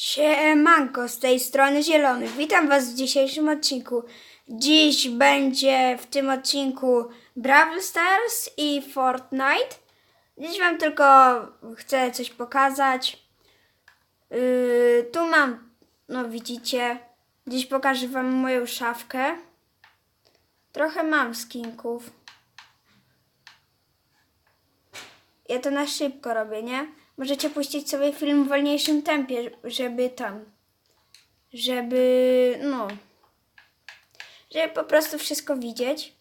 Siemanko, z tej strony Zielony. Witam Was w dzisiejszym odcinku. Dziś będzie w tym odcinku Brawl Stars i Fortnite. Dziś Wam tylko chcę coś pokazać. Yy, tu mam, no widzicie, dziś pokażę Wam moją szafkę. Trochę mam skinków. Ja to na szybko robię, nie? Możecie puścić sobie film w wolniejszym tempie, żeby tam, żeby, no, żeby po prostu wszystko widzieć.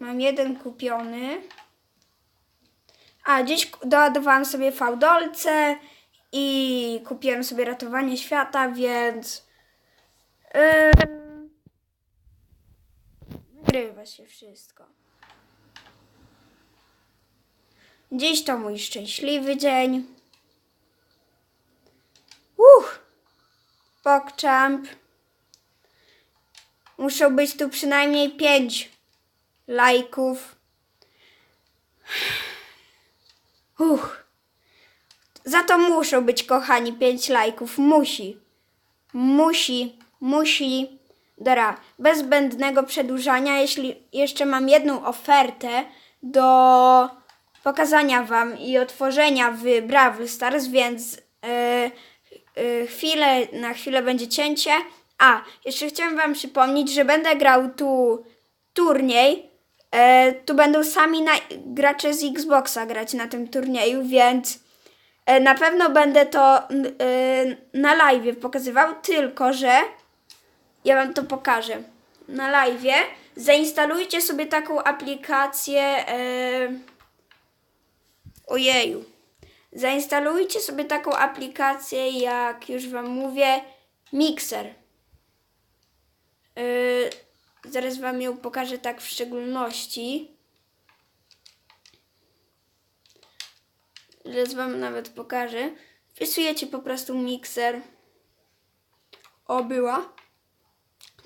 Mam jeden kupiony. A, dziś doładowałam sobie fałdolce i kupiłem sobie ratowanie świata, więc... Yy, Nagrywa się wszystko. Dziś to mój szczęśliwy dzień. Uch! Pokczamp. Muszą być tu przynajmniej pięć lajków. Uch. Za to muszą być, kochani, pięć lajków. Musi. Musi. Musi. Dobra, bez zbędnego przedłużania, jeśli jeszcze mam jedną ofertę do pokazania Wam i otworzenia w Brawl Stars, więc e, e, chwilę, na chwilę będzie cięcie. A, jeszcze chciałem Wam przypomnieć, że będę grał tu turniej. E, tu będą sami gracze z Xboxa grać na tym turnieju, więc e, na pewno będę to e, na live pokazywał, tylko że ja wam to pokażę na live. Zainstalujcie sobie taką aplikację. E... Ojeju. Zainstalujcie sobie taką aplikację, jak już wam mówię, Mixer. E... Zaraz wam ją pokażę tak w szczególności. Zaraz wam nawet pokażę. Wpisujecie po prostu Mixer. O, była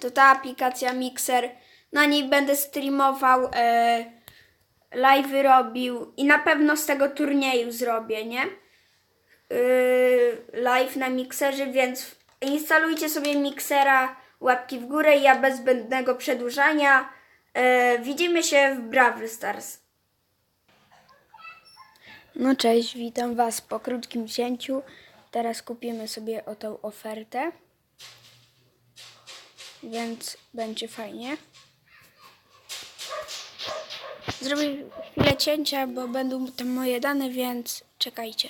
to ta aplikacja Mixer. Na niej będę streamował, e, live robił i na pewno z tego turnieju zrobię, nie? Yy, live na Mixerze, więc instalujcie sobie Mixera, łapki w górę i ja bez zbędnego przedłużania. E, widzimy się w Brawl Stars. No cześć, witam Was po krótkim cięciu. Teraz kupimy sobie o tą ofertę więc będzie fajnie. Zrobię chwilę cięcia, bo będą tam moje dane, więc czekajcie.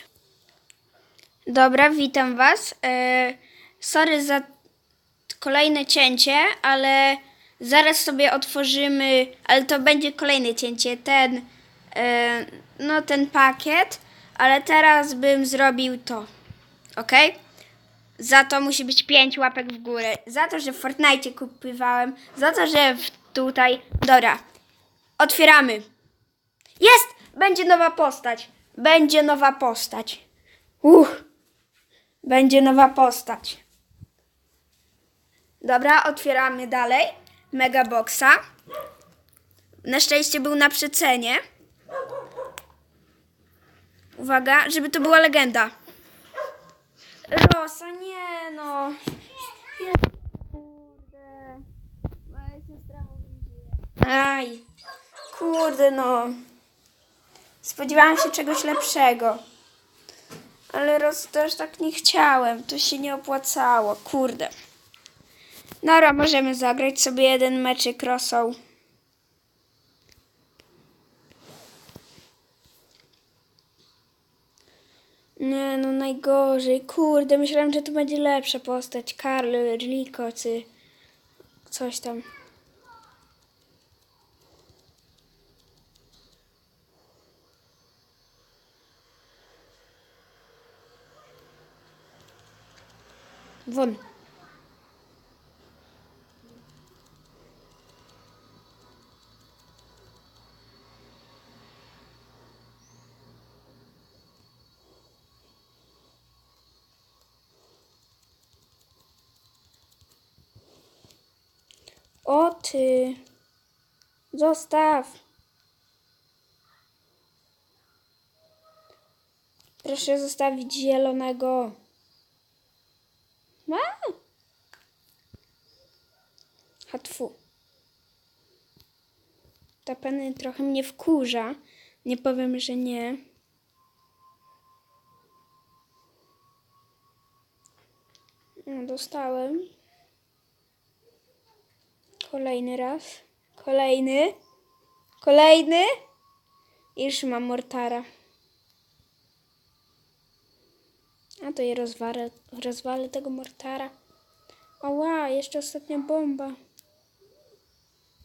Dobra, witam Was. E, sorry za kolejne cięcie, ale zaraz sobie otworzymy, ale to będzie kolejne cięcie, ten, e, no ten pakiet, ale teraz bym zrobił to, ok? Za to musi być 5 łapek w górę. Za to, że w Fortnite kupywałem. Za to, że tutaj. Dobra. Otwieramy. Jest! Będzie nowa postać. Będzie nowa postać. Uch. Będzie nowa postać. Dobra, otwieramy dalej. Megaboxa. Na szczęście był na przecenie. Uwaga, żeby to była legenda. Rosa, nie no. Kurde. Moja siostra mówi, Aj. Kurde no. Spodziewałam się czegoś lepszego. Ale Ros też tak nie chciałem. To się nie opłacało. Kurde. Dobra, możemy zagrać sobie jeden meczyk Rosą. Nie, no najgorzej. Kurde, myślałem, że to będzie lepsza postać. Karl, Rico, czy coś tam. Won. O ty. Zostaw. Proszę zostawić zielonego. A! Hatfu. Ta penny trochę mnie wkurza. Nie powiem, że nie. No, dostałem. Kolejny raz. Kolejny. Kolejny. Już mam mortara. A to je rozwalę, rozwalę tego mortara. Oła, jeszcze ostatnia bomba.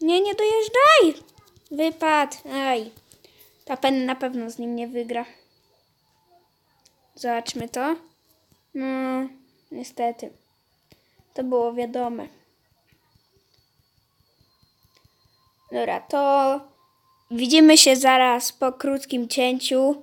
Nie, nie dojeżdżaj! Wypad. Aj. Ta pen na pewno z nim nie wygra. Zobaczmy to. No, niestety. To było wiadome. Dobra, to widzimy się zaraz po krótkim cięciu.